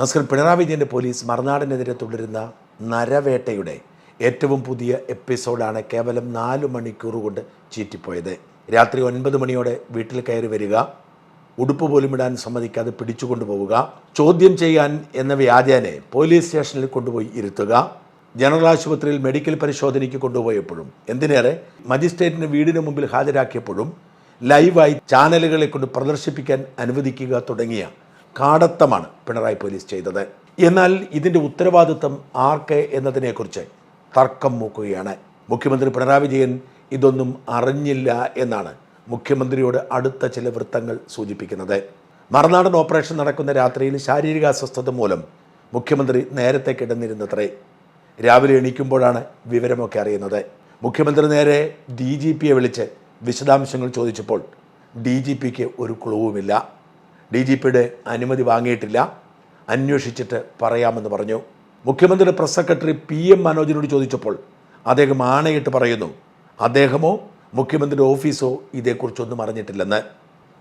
നമസ്കാരം പിണറായി വിജയന്റെ പോലീസ് മറുനാടിനെതിരെ തുടരുന്ന നരവേട്ടയുടെ ഏറ്റവും പുതിയ എപ്പിസോഡാണ് കേവലം നാല് മണിക്കൂർ കൊണ്ട് ചീറ്റിപ്പോയത്. രാത്രി ഒൻപത് മണിയോടെ വീട്ടിൽ കയറി വരിക ഉടുപ്പ് പോലും ഇടാൻ സമ്മതിക്കാതെ പിടിച്ചുകൊണ്ടുപോവുക ചോദ്യം ചെയ്യാൻ എന്ന വ്യാജേനെ പോലീസ് സ്റ്റേഷനിൽ കൊണ്ടുപോയി ഇരുത്തുക ജനറൽ ആശുപത്രിയിൽ മെഡിക്കൽ പരിശോധനയ്ക്ക് കൊണ്ടുപോയപ്പോഴും എന്തിനേറെ മജിസ്ട്രേറ്റിന് വീടിന് മുമ്പിൽ ഹാജരാക്കിയപ്പോഴും ലൈവായി ചാനലുകളെ കൊണ്ട് പ്രദർശിപ്പിക്കാൻ അനുവദിക്കുക തുടങ്ങിയ കാടത്തമാണ് പിണറായി പോലീസ് ചെയ്തത്. എന്നാൽ ഇതിന്റെ ഉത്തരവാദിത്വം ആർക്ക് എന്നതിനെക്കുറിച്ച് തർക്കം മൂക്കുകയാണ്. മുഖ്യമന്ത്രി പിണറായി വിജയൻ ഇതൊന്നും അറിഞ്ഞില്ല എന്നാണ് മുഖ്യമന്ത്രിയോട് അടുത്ത ചില വൃത്തങ്ങൾ സൂചിപ്പിക്കുന്നത്. മറുനാടൻ ഓപ്പറേഷൻ നടക്കുന്ന രാത്രിയിൽ ശാരീരിക അസ്വസ്ഥത മൂലം മുഖ്യമന്ത്രി നേരത്തെ കിടന്നിരുന്നത്രേ. രാവിലെ എണീക്കുമ്പോഴാണ് വിവരമൊക്കെ അറിയുന്നത്. മുഖ്യമന്ത്രി നേരെ ഡി ജി പിയെ വിളിച്ച് വിശദാംശങ്ങൾ ചോദിച്ചപ്പോൾ ഡി ജി പിക്ക് ഒരു ക്ലൂവുമില്ല ഡി ജി പിയുടെ അനുമതി വാങ്ങിയിട്ടില്ല. അന്വേഷിച്ചിട്ട് പറയാമെന്ന് പറഞ്ഞു. മുഖ്യമന്ത്രിയുടെ പ്രസ് സെക്രട്ടറി പി എം മനോജിനോട് ചോദിച്ചപ്പോൾ അദ്ദേഹം ആണയിട്ട് പറയുന്നു. അദ്ദേഹമോ മുഖ്യമന്ത്രിയുടെ ഓഫീസോ ഇതേക്കുറിച്ചൊന്നും അറിഞ്ഞിട്ടില്ലെന്ന്.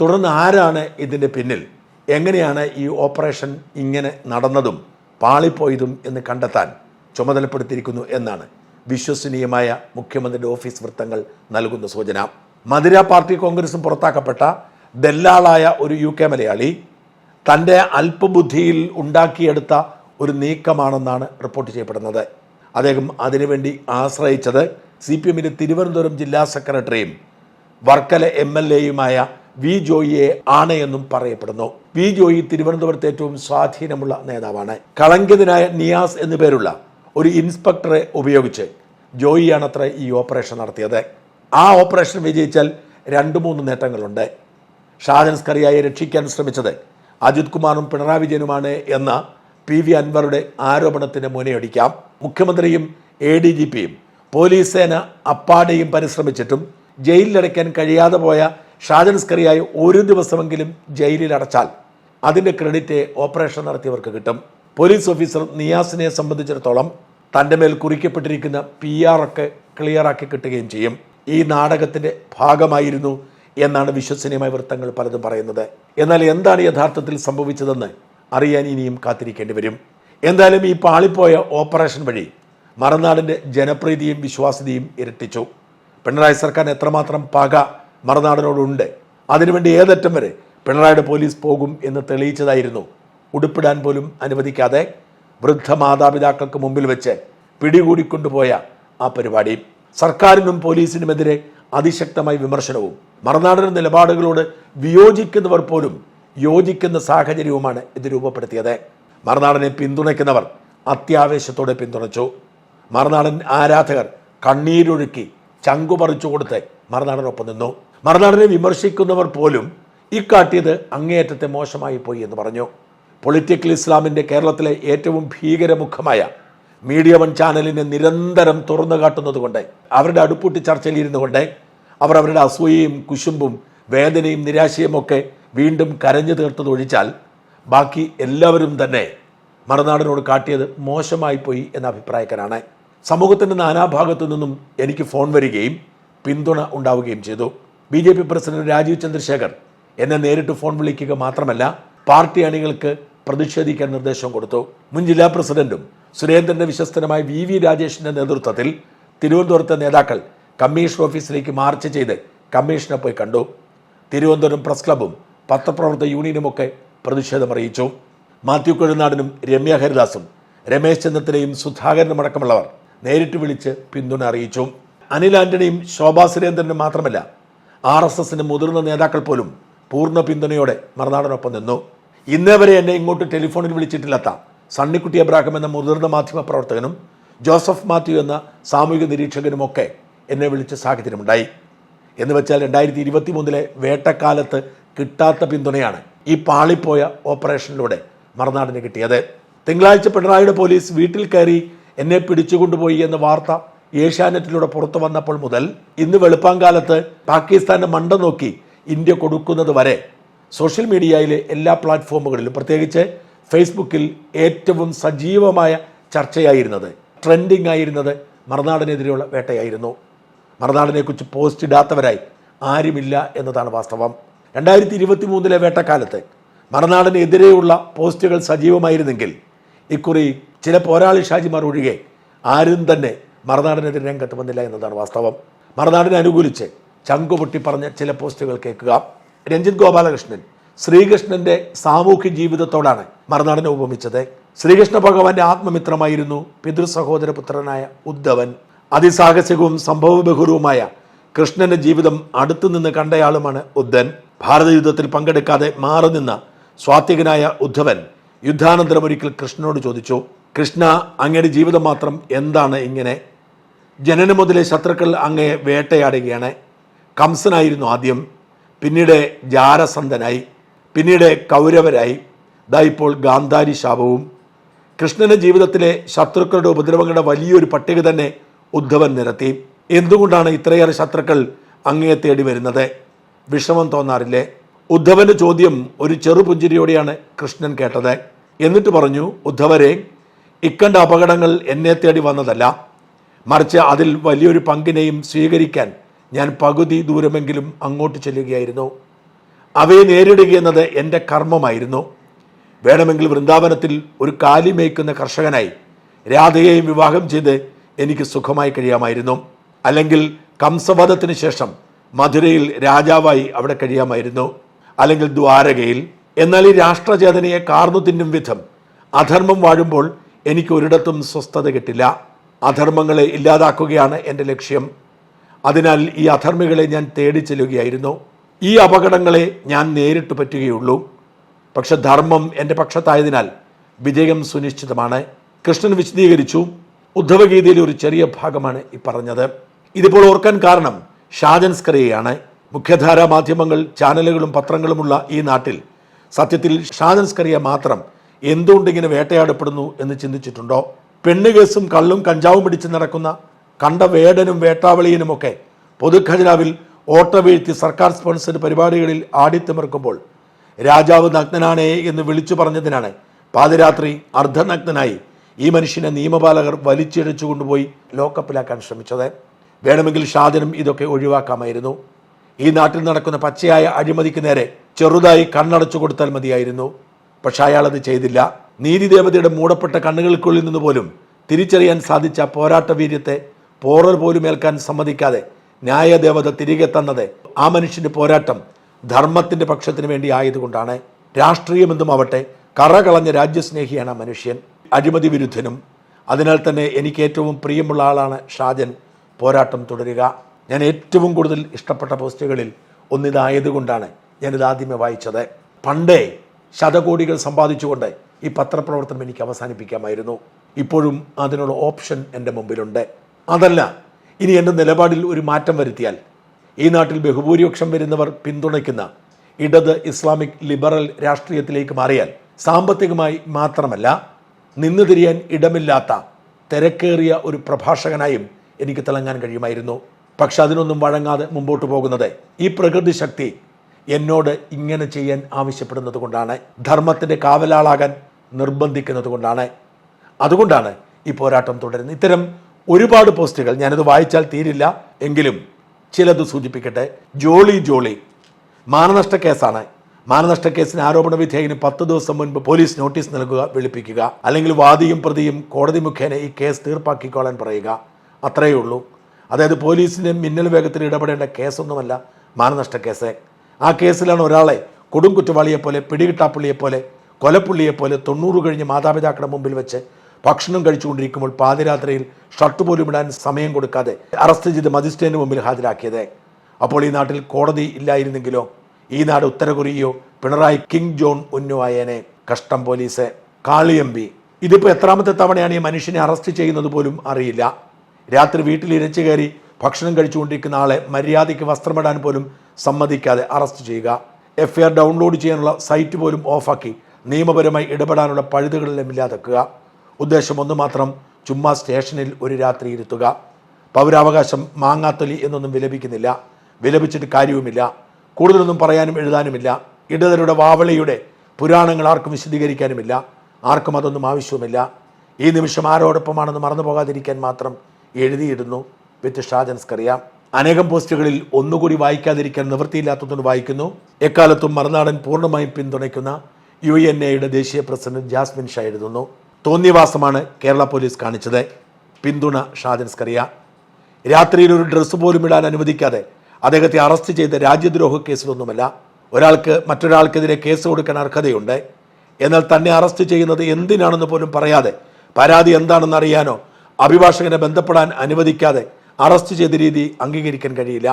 തുടർന്ന് ആരാണ് ഇതിന്റെ പിന്നിൽ? എങ്ങനെയാണ് ഈ ഓപ്പറേഷൻ ഇങ്ങനെ നടന്നതും പാളിപ്പോയതും എന്ന് കണ്ടെത്താൻ ചുമതലപ്പെടുത്തിയിരിക്കുന്നു എന്നാണ് വിശ്വസനീയമായ മുഖ്യമന്ത്രിയുടെ ഓഫീസ് വൃത്തങ്ങൾ നൽകുന്ന സൂചന. മധുര പാർട്ടി കോൺഗ്രസും പുറത്താക്കപ്പെട്ട ദല്ലാളായ ഒരു യു കെ മലയാളി തന്റെ അല്പബുദ്ധിയിൽ ഉണ്ടാക്കിയെടുത്ത ഒരു നീക്കമാണെന്നാണ് റിപ്പോർട്ട് ചെയ്യപ്പെടുന്നത്. അദ്ദേഹം അതിനുവേണ്ടി ആശ്രയിച്ചത് സി പി എമ്മിന്റെ തിരുവനന്തപുരം ജില്ലാ സെക്രട്ടറിയും വർക്കല എം എൽ എയുമായ വി ജോയിയെ ആണ് എന്നും പറയപ്പെടുന്നു. വി ജോയി തിരുവനന്തപുരത്ത് ഏറ്റവും സ്വാധീനമുള്ള നേതാവാണ്. കളങ്കിതനായ നിയാസ് എന്നു പേരുള്ള ഒരു ഇൻസ്പെക്ടറെ ഉപയോഗിച്ച് ജോയിയാണത്ര ഈ ഓപ്പറേഷൻ നടത്തിയത്. ആ ഓപ്പറേഷൻ വിജയിച്ചാൽ രണ്ട് മൂന്ന് നേട്ടങ്ങളുണ്ട്. ഷാജൻ സ്കറിയായെ രക്ഷിക്കാൻ ശ്രമിച്ചത് അജിത് കുമാറും പിണറായി വിജയനുമാണ് എന്ന പി വി അൻവറുടെ ആരോപണത്തിന് മുനയടിക്കാം. മുഖ്യമന്ത്രിയും എ ഡി ജി പിയും പോലീസ് സേന അപ്പാടെയും പരിശ്രമിച്ചിട്ടും ജയിലിലടയ്ക്കാൻ കഴിയാതെ പോയ ഷാജൻസ്കറിയായി ഒരു ദിവസമെങ്കിലും ജയിലിൽ അടച്ചാൽ അതിന്റെ ക്രെഡിറ്റ് ഓപ്പറേഷൻ നടത്തിയവർക്ക് കിട്ടും. പോലീസ് ഓഫീസർ നിയാസിനെ സംബന്ധിച്ചിടത്തോളം തന്റെ മേൽ കുറിക്കപ്പെട്ടിരിക്കുന്ന പി ആർ ഒക്കെ ക്ലിയറാക്കി കിട്ടുകയും ചെയ്യും. ഈ നാടകത്തിന്റെ ഭാഗമായിരുന്നു എന്നാണ് വിശ്വസനീയമായ വൃത്തങ്ങൾ പലതും പറയുന്നത്. എന്നാൽ എന്താണ് യഥാർത്ഥത്തിൽ സംഭവിച്ചതെന്ന് അറിയാൻ ഇനിയും കാത്തിരിക്കേണ്ടി വരും. എന്തായാലും ഈ പാളിപ്പോയ ഓപ്പറേഷൻ വഴി മറുനാടിന്റെ ജനപ്രീതിയും വിശ്വാസ്യതയും ഇരട്ടിച്ചു. പിണറായി സർക്കാർ എത്രമാത്രം പക മറുനാടിനോടുണ്ട്? അതിനുവേണ്ടി ഏതറ്റം വരെ പിണറായിയുടെ പോലീസ് പോകും എന്ന് തെളിയിച്ചതായിരുന്നു. ഉടുപ്പിടാൻ പോലും അനുവദിക്കാതെ വൃദ്ധ മാതാപിതാക്കൾക്ക് മുമ്പിൽ വെച്ച് പിടികൂടിക്കൊണ്ടുപോയ ആ പരിപാടി. സർക്കാരിനും പോലീസിനുമെതിരെ അതിശക്തമായ വിമർശനവും മറുനാടൻ നിലപാടുകളോട് വിയോജിക്കുന്നവർ പോലും യോജിക്കുന്ന സാഹചര്യവുമാണ് ഇത് രൂപപ്പെടുത്തിയത്. മറുനാടനെ പിന്തുണയ്ക്കുന്നവർ അത്യാവേശത്തോടെ പിന്തുണച്ചു. മറുനാടൻ ആരാധകർ കണ്ണീരൊഴുക്കി ചങ്കു പറിച്ചു കൊടുത്ത് മറുനാടനൊപ്പം നിന്നു. മറുനാടനെ വിമർശിക്കുന്നവർ പോലും ഇക്കാട്ടിയത് അങ്ങേയറ്റത്തെ മോശമായി പോയി എന്ന് പറഞ്ഞു. പൊളിറ്റിക്കൽ ഇസ്ലാമിന്റെ കേരളത്തിലെ ഏറ്റവും ഭീകരമുഖമായ മീഡിയ വൺ ചാനലിനെ നിരന്തരം തുറന്നു കാട്ടുന്നത് കൊണ്ട് അവരുടെ അടുപ്പൂട്ടി ചർച്ചയിൽ ഇരുന്നു കൊണ്ട് അവർ അവരുടെ അസൂയയും കുശുമ്പും വേദനയും നിരാശയും ഒക്കെ വീണ്ടും കരഞ്ഞു തീർത്തതൊഴിച്ചാൽ ബാക്കി എല്ലാവരും തന്നെ മറുനാടിനോട് കാട്ടിയത് മോശമായി പോയി എന്ന അഭിപ്രായക്കാരാണ്. സമൂഹത്തിന്റെ നാനാഭാഗത്തു നിന്നും എനിക്ക് ഫോൺ വരികയും പിന്തുണ ഉണ്ടാവുകയും ചെയ്തു. B J P president Rajeev Chandrasekhar എന്നെ നേരിട്ട് ഫോൺ വിളിക്കുക മാത്രമല്ല പാർട്ടി അണികൾക്ക് പ്രതിഷേധിക്കാൻ നിർദ്ദേശം കൊടുത്തു. മുൻ ജില്ലാ പ്രസിഡന്റും സുരേന്ദ്രന്റെ വിശ്വസ്തനുമായ വി വി രാജേഷിന്റെ നേതൃത്വത്തിൽ തിരുവനന്തപുരത്തെ നേതാക്കൾ കമ്മീഷൻ ഓഫീസിലേക്ക് മാർച്ച് ചെയ്ത് കമ്മീഷനെ പോയി കണ്ടു. തിരുവനന്തപുരം പ്രസ് ക്ലബും പത്രപ്രവർത്തക യൂണിയനുമൊക്കെ പ്രതിഷേധം അറിയിച്ചു. മാത്യു കൊഴുനാടനും രമ്യ ഹരിദാസും രമേശ് ചെന്നിത്തലയും സുധാകരനും അടക്കമുള്ളവർ നേരിട്ട് വിളിച്ച് പിന്തുണ അറിയിച്ചു. അനിൽ ആന്റണിയും ശോഭാ സുരേന്ദ്രനും മാത്രമല്ല ആർ എസ് എസിന്റെ മുതിർന്ന നേതാക്കൾ പോലും പൂർണ പിന്തുണയോടെ മറുനാടനൊപ്പം നിന്നു. ഇന്നേ വരെ എന്നെ ഇങ്ങോട്ട് ടെലിഫോണിൽ വിളിച്ചിട്ടില്ലാത്ത സണ്ണിക്കുട്ടി അബ്രാഹം എന്ന മുതിർന്ന മാധ്യമ പ്രവർത്തകനും ജോസഫ് മാത്യു എന്ന സാമൂഹിക നിരീക്ഷകനുമൊക്കെ എന്നെ വിളിച്ച സാഹചര്യമുണ്ടായി. എന്ന് വെച്ചാൽ രണ്ടായിരത്തി ഇരുപത്തി മൂന്നിലെ വേട്ടക്കാലത്ത് കിട്ടാത്ത പിന്തുണയാണ് ഈ പാളിപ്പോയ ഓപ്പറേഷനിലൂടെ മറുനാടിന് കിട്ടിയത്. തിങ്കളാഴ്ച പിണറായിയുടെ പോലീസ് വീട്ടിൽ കയറി എന്നെ പിടിച്ചുകൊണ്ടുപോയി എന്ന വാർത്ത ഏഷ്യാനെറ്റിലൂടെ പുറത്തു വന്നപ്പോൾ മുതൽ ഇന്ന് വെളുപ്പാങ്കാലത്ത് പാകിസ്ഥാന്റെ മണ്ട നോക്കി ഇന്ത്യ കൊടുക്കുന്നത് വരെ സോഷ്യൽ മീഡിയയിലെ എല്ലാ പ്ലാറ്റ്ഫോമുകളിലും. പ്രത്യേകിച്ച് ഫേസ്ബുക്കിൽ ഏറ്റവും സജീവമായ ചർച്ചയായിരുന്നത് ട്രെൻഡിങ് ആയിരുന്നത് മറുനാടിനെതിരെയുള്ള വേട്ടയായിരുന്നു. മറുനാടിനെക്കുറിച്ച് പോസ്റ്റ് ഇടാത്തവരായി ആരുമില്ല എന്നതാണ് വാസ്തവം. രണ്ടായിരത്തി ഇരുപത്തി മൂന്നിലെ വേട്ടക്കാലത്ത് മറുനാടിനെതിരെയുള്ള പോസ്റ്റുകൾ സജീവമായിരുന്നെങ്കിൽ ഇക്കുറി ചില പോരാളി ഷാജിമാർ ഒഴികെ ആരും തന്നെ മറുനാടിനെതിരെ രംഗത്ത് വന്നില്ല എന്നതാണ് വാസ്തവം. മറുനാടിനെ അനുകൂലിച്ച് ചങ്കുപൊട്ടി പറഞ്ഞ ചില പോസ്റ്റുകൾ കേൾക്കുക. രഞ്ജിത് ഗോപാലകൃഷ്ണൻ ശ്രീകൃഷ്ണന്റെ സാമൂഹ്യ ജീവിതത്തോടാണ് മറുനാടനെ ഉപമിച്ചത്. ശ്രീകൃഷ്ണ ഭഗവാന്റെ ആത്മമിത്രമായിരുന്നു പിതൃ സഹോദര പുത്രനായ ഉദ്ധവൻ. അതിസാഹസികവും സംഭവബഹുരവുമായ കൃഷ്ണന്റെ ജീവിതം അടുത്തുനിന്ന് കണ്ടയാളുമാണ് ഉദ്ധൻ. ഭാരതയുദ്ധത്തിൽ പങ്കെടുക്കാതെ മാറി നിന്ന സ്വാത്വികനായ ഉദ്ധവൻ യുദ്ധാനന്തരം ഒരിക്കൽ കൃഷ്ണനോട് ചോദിച്ചു കൃഷ്ണ അങ്ങയുടെ ജീവിതം മാത്രം എന്താണ് ഇങ്ങനെ? ജനനം മുതലേ ശത്രുക്കൾ അങ്ങയെ വേട്ടയാടുകയാണ്. കംസനായിരുന്നു ആദ്യം. പിന്നീട് ജാരസന്ധനായി. പിന്നീട് കൗരവരായി. ദാ ഇപ്പോൾ ഗാന്ധാരി ശാപവും. കൃഷ്ണന്റെ ജീവിതത്തിലെ ശത്രുക്കളുടെ ഉപദ്രവങ്ങളുടെ വലിയൊരു പട്ടിക തന്നെ ഉദ്ധവൻ നിരത്തി. എന്തുകൊണ്ടാണ് ഇത്രയേറെ ശത്രുക്കൾ അങ്ങയെ തേടി വരുന്നത്? വിഷമം തോന്നാറില്ലേ? ഉദ്ധവന്റെ ചോദ്യം ഒരു ചെറുപുഞ്ചിരിയോടെയാണ് കൃഷ്ണൻ കേട്ടത്. എന്നിട്ട് പറഞ്ഞു ഉദ്ധവരെ ഇക്കണ്ട അപകടങ്ങൾ എന്നെ തേടി വന്നതല്ല. മറിച്ച് അതിൽ വലിയൊരു പങ്കിനെയും സ്വീകരിക്കാൻ ഞാൻ പകുതി ദൂരമെങ്കിലും അങ്ങോട്ട് ചെല്ലുകയായിരുന്നു. അവയെ നേരിടുക എന്നത് എന്റെ കർമ്മമായിരുന്നു. വേണമെങ്കിൽ വൃന്ദാവനത്തിൽ ഒരു കാലി മേയ്ക്കുന്ന കർഷകനായി രാധയെയും വിവാഹം ചെയ്ത് എനിക്ക് സുഖമായി കഴിയാമായിരുന്നു. അല്ലെങ്കിൽ കംസവധത്തിന് ശേഷം മധുരയിൽ രാജാവായി അവിടെ കഴിയാമായിരുന്നു. അല്ലെങ്കിൽ ദ്വാരകയിൽ. എന്നാൽ ഈ രാഷ്ട്രചേതനയെ കാർന്നു തിന്നും വിധം അധർമ്മം വാഴുമ്പോൾ എനിക്ക് ഒരിടത്തും സ്വസ്ഥത കിട്ടില്ല. അധർമ്മങ്ങളെ ഇല്ലാതാക്കുകയാണ് എന്റെ ലക്ഷ്യം. അതിനാൽ ഈ അധർമ്മികളെ ഞാൻ തേടി ചെല്ലുകയായിരുന്നു. ഈ അപകടങ്ങളെ ഞാൻ നേരിട്ട് പറ്റുകയുള്ളൂ. പക്ഷെ ധർമ്മം എന്റെ പക്ഷത്തായതിനാൽ വിജയം സുനിശ്ചിതമാണ്. കൃഷ്ണൻ വിശദീകരിച്ചു. ഉദ്ധവഗീതയിലെ ഒരു ചെറിയ ഭാഗമാണ് ഈ പറഞ്ഞത്. ഇതിപ്പോൾ ഓർക്കാൻ കാരണം ഷാജൻസ്കറിയയാണ് മുഖ്യധാരാ മാധ്യമങ്ങൾ ചാനലുകളും പത്രങ്ങളുമുള്ള ഈ നാട്ടിൽ സത്യത്തിൽ ഷാജൻസ്കറിയ മാത്രം എന്തുകൊണ്ട് ഇങ്ങനെ വേട്ടയാടപ്പെടുന്നു എന്ന് ചിന്തിച്ചിട്ടുണ്ടോ? പെണ്ണുകേസും കള്ളും കഞ്ചാവും പിടിച്ച് നടക്കുന്ന കണ്ട വേടനും വേട്ടാവളിയനുമൊക്കെ പൊതുഖജനാവിൽ ഓട്ട വീഴ്ത്തി സർക്കാർ സ്പോൺസർഡ് പരിപാടികളിൽ ആടിത്തിമിർക്കുമ്പോൾ രാജാവ് നഗ്നനാണേ എന്ന് വിളിച്ചു പറഞ്ഞതിനാണ് പാതിരാത്രി അർദ്ധനഗ്നനായി ഈ മനുഷ്യനെ നിയമപാലകർ വലിച്ചിഴച്ചു കൊണ്ടുപോയി ലോക്കപ്പിലാക്കാൻ ശ്രമിച്ചത്. വേണമെങ്കിൽ ഷാജനും ഇതൊക്കെ ഒഴിവാക്കാമായിരുന്നു. ഈ നാട്ടിൽ നടക്കുന്ന പച്ചയായ അഴിമതിക്ക് നേരെ ചെറുതായി കണ്ണടച്ചു കൊടുത്താൽ മതിയായിരുന്നു. പക്ഷെ അയാളത് ചെയ്തില്ല. നീതിദേവതയുടെ മൂടപ്പെട്ട കണ്ണുകൾക്കുള്ളിൽ നിന്ന് പോലും തിരിച്ചറിയാൻ സാധിച്ച പോരാട്ട വീര്യത്തെ പോറൽ പോലും ഏൽക്കാൻ സമ്മതിക്കാതെ ന്യായദേവത തിരികെ തന്നത് ആ മനുഷ്യന്റെ പോരാട്ടം ധർമ്മത്തിന്റെ പക്ഷത്തിന് വേണ്ടി ആയതുകൊണ്ടാണ്. രാഷ്ട്രീയമെന്തും ആവട്ടെ കറകളഞ്ഞ രാജ്യസ്നേഹിയാണ് ആ മനുഷ്യൻ. അഴിമതി വിരുദ്ധനും. അതിനാൽ തന്നെ എനിക്ക് ഏറ്റവും പ്രിയമുള്ള ആളാണ് ഷാജൻ. പോരാട്ടം തുടരുക. ഞാൻ ഏറ്റവും കൂടുതൽ ഇഷ്ടപ്പെട്ട പോസ്റ്റുകളിൽ ഒന്നിതായതുകൊണ്ടാണ് ഞാനിത് ആദ്യമേ വായിച്ചത്. പണ്ടേ ശതകോടികൾ സമ്പാദിച്ചുകൊണ്ട് ഈ പത്രപ്രവർത്തനം എനിക്ക് അവസാനിപ്പിക്കാമായിരുന്നു. ഇപ്പോഴും അതിനുള്ള ഓപ്ഷൻ എന്റെ മുമ്പിലുണ്ട്. അതല്ല ഇനി എന്റെ നിലപാടിൽ ഒരു മാറ്റം വരുത്തിയാൽ ഈ നാട്ടിൽ ബഹുഭൂരിപക്ഷം വരുന്നവർ പിന്തുണയ്ക്കുന്ന ഇടത് ഇസ്ലാമിക് ലിബറൽ രാഷ്ട്രീയത്തിലേക്ക് മാറിയാൽ സാമ്പത്തികമായി മാത്രമല്ല നിന്നു തിരിയാൻ ഇടമില്ലാത്ത തിരക്കേറിയ ഒരു പ്രഭാഷകനായും എനിക്ക് തിളങ്ങാൻ കഴിയുമായിരുന്നു. പക്ഷെ അതിനൊന്നും വഴങ്ങാതെ മുമ്പോട്ട് പോകുന്നത് ഈ പ്രകൃതി ശക്തി എന്നോട് ഇങ്ങനെ ചെയ്യാൻ ആവശ്യപ്പെടുന്നത് കൊണ്ടാണ്. ധർമ്മത്തിന്റെ കാവലാളാകാൻ നിർബന്ധിക്കുന്നത് കൊണ്ടാണ്. അതുകൊണ്ടാണ് ഈ പോരാട്ടം തുടരുന്നത്. ഇത്തരം ഒരുപാട് പോസ്റ്റുകൾ. ഞാനത് വായിച്ചാൽ തീരില്ല. എങ്കിലും ചിലത് സൂചിപ്പിക്കട്ടെ. ജോളി ജോളി. മാനനഷ്ട കേസാണ്. മാനനഷ്ട കേസിന് ആരോപണ വിധേയന് പത്ത് ദിവസം മുൻപ് പോലീസ് നോട്ടീസ് നൽകുക വെളുപ്പിക്കുക. അല്ലെങ്കിൽ വാദിയും പ്രതിയും കോടതി മുഖേന ഈ കേസ് തീർപ്പാക്കിക്കോളാൻ പറയുക. അത്രയേ ഉള്ളൂ. അതായത് പോലീസിന് മിന്നൽ വേഗത്തിൽ ഇടപെടേണ്ട കേസൊന്നുമല്ല മാനനഷ്ട കേസ്. ആ കേസിലാണ് ഒരാളെ കൊടും പിടികിട്ടാപ്പുള്ളിയെപ്പോലെ പോലെ പിടികിട്ടാപ്പുള്ളിയെ പോലെ കൊലപ്പുള്ളിയെ പോലെ തൊണ്ണൂറ് കഴിഞ്ഞ് മാതാപിതാക്കളുടെ മുമ്പിൽ വെച്ച് ഭക്ഷണം കഴിച്ചുകൊണ്ടിരിക്കുമ്പോൾ പാതിരാത്രിയിൽ ഷർട്ട് പോലും ഇടാൻ സമയം കൊടുക്കാതെ അറസ്റ്റ് ചെയ്ത് മജിസ്ട്രേറ്റിന് മുമ്പിൽ ഹാജരാക്കിയത്. അപ്പോൾ ഈ നാട്ടിൽ കോടതി ഇല്ലായിരുന്നെങ്കിലോ? ഈ നാട് ഉത്തരകൊറിയോ പിണറായി കിങ് ജോൺ ഉന്നു ആയേനെ? കഷ്ടം പോലീസ്. കാളിയമ്പി ഇതിപ്പോൾ എത്രാമത്തെ തവണയാണ് ഈ മനുഷ്യനെ അറസ്റ്റ് ചെയ്യുന്നത് പോലും അറിയില്ല. രാത്രി വീട്ടിൽ ഇരച്ചു കയറി ഭക്ഷണം കഴിച്ചുകൊണ്ടിരിക്കുന്ന ആളെ മര്യാദയ്ക്ക് വസ്ത്രമിടാൻ പോലും സമ്മതിക്കാതെ അറസ്റ്റ് ചെയ്യുക. എഫ് ഡൗൺലോഡ് ചെയ്യാനുള്ള സൈറ്റ് പോലും ഓഫാക്കി നിയമപരമായി ഇടപെടാനുള്ള പഴുതുകളിലും ഇല്ലാതാക്കുക. ഉദ്ദേശം ഒന്ന് മാത്രം ചുമ്മാ സ്റ്റേഷനിൽ ഒരു രാത്രി ഇരുത്തുക. പൗരാവകാശം മാങ്ങാത്തൊലി എന്നൊന്നും വിലപിക്കുന്നില്ല. വിലപിച്ചിട്ട് കാര്യവുമില്ല. കൂടുതലൊന്നും പറയാനും എഴുതാനുമില്ല. ഇടതരുടെ വാവളിയുടെ പുരാണങ്ങൾ ആർക്കും വിശദീകരിക്കാനുമില്ല. ആർക്കും അതൊന്നും ആവശ്യവുമില്ല. ഈ നിമിഷം ആരോടൊപ്പമാണെന്ന് മറന്നു പോകാതിരിക്കാൻ മാത്രം എഴുതിയിടുന്നു. വിത്ത് ഷാജൻസ്കറിയാം. അനേകം പോസ്റ്റുകളിൽ ഒന്നുകൂടി വായിക്കാതിരിക്കാൻ നിവൃത്തിയില്ലാത്തതുകൊണ്ട് വായിക്കുന്നു. എക്കാലത്തും മറുനാടൻ പൂർണമായും പിന്തുണയ്ക്കുന്ന യു എൻ എയുടെ ദേശീയ പ്രസിഡന്റ് ജാസ്മിൻ ഷാ എഴുതുന്നു. തോന്നിയവാസമാണ് കേരള പോലീസ് കാണിച്ചത്. പിന്തുണ ഷാജൻസ്കറിയ. രാത്രിയിൽ ഒരു ഡ്രസ്സ് പോലും ഇടാൻ അനുവദിക്കാതെ അദ്ദേഹത്തെ അറസ്റ്റ് ചെയ്ത രാജ്യദ്രോഹ കേസിലൊന്നുമല്ല. ഒരാൾക്ക് മറ്റൊരാൾക്കെതിരെ കേസ് കൊടുക്കാൻ അർഹതയുണ്ട്. എന്നാൽ തന്നെ അറസ്റ്റ് ചെയ്യുന്നത് എന്തിനാണെന്ന് പോലും പറയാതെ പരാതി എന്താണെന്ന് അറിയാനോ അഭിഭാഷകനെ ബന്ധപ്പെടാൻ അനുവദിക്കാതെ അറസ്റ്റ് ചെയ്ത രീതി അംഗീകരിക്കാൻ കഴിയില്ല.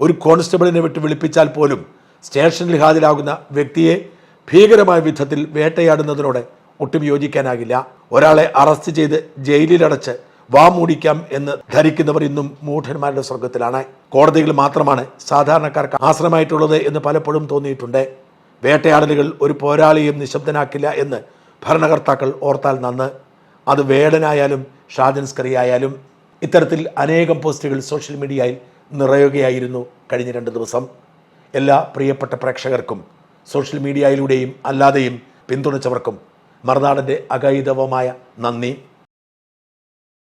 ഒരു കോൺസ്റ്റബിളിനെ വിട്ട് വിളിപ്പിച്ചാൽ പോലും സ്റ്റേഷനിൽ ഹാജരാകുന്ന വ്യക്തിയെ ഭീകരമായ വിധത്തിൽ വേട്ടയാടുന്നതിനോട് ഒട്ടും യോജിക്കാനാകില്ല. ഒരാളെ അറസ്റ്റ് ചെയ്ത് ജയിലിലടച്ച് വാ മൂടിക്കാം എന്ന് ധരിക്കുന്നവർ ഇന്നും മൂഢന്മാരുടെ സ്വർഗത്തിലാണ് കോടതികൾ മാത്രമാണ് സാധാരണക്കാർക്ക് ആശ്രമമായിട്ടുള്ളത് എന്ന് പലപ്പോഴും തോന്നിയിട്ടുണ്ട്. വേട്ടയാടലുകൾ ഒരു പോരാളിയും നിശബ്ദനാക്കില്ല എന്ന് ഭരണകർത്താക്കൾ ഓർത്താൽ നന്ന്. അത് വേടനായാലും ഷാജൻസ്കറി ആയാലും ഇത്തരത്തിൽ അനേകം പോസ്റ്റുകൾ സോഷ്യൽ മീഡിയയിൽ നിറയുകയായിരുന്നു കഴിഞ്ഞ രണ്ട് ദിവസം. എല്ലാ പ്രിയപ്പെട്ട പ്രേക്ഷകർക്കും സോഷ്യൽ മീഡിയയിലൂടെയും അല്ലാതെയും പിന്തുണച്ചവർക്കും മറുനാടന്റെ അകൈതവമായ നന്ദി.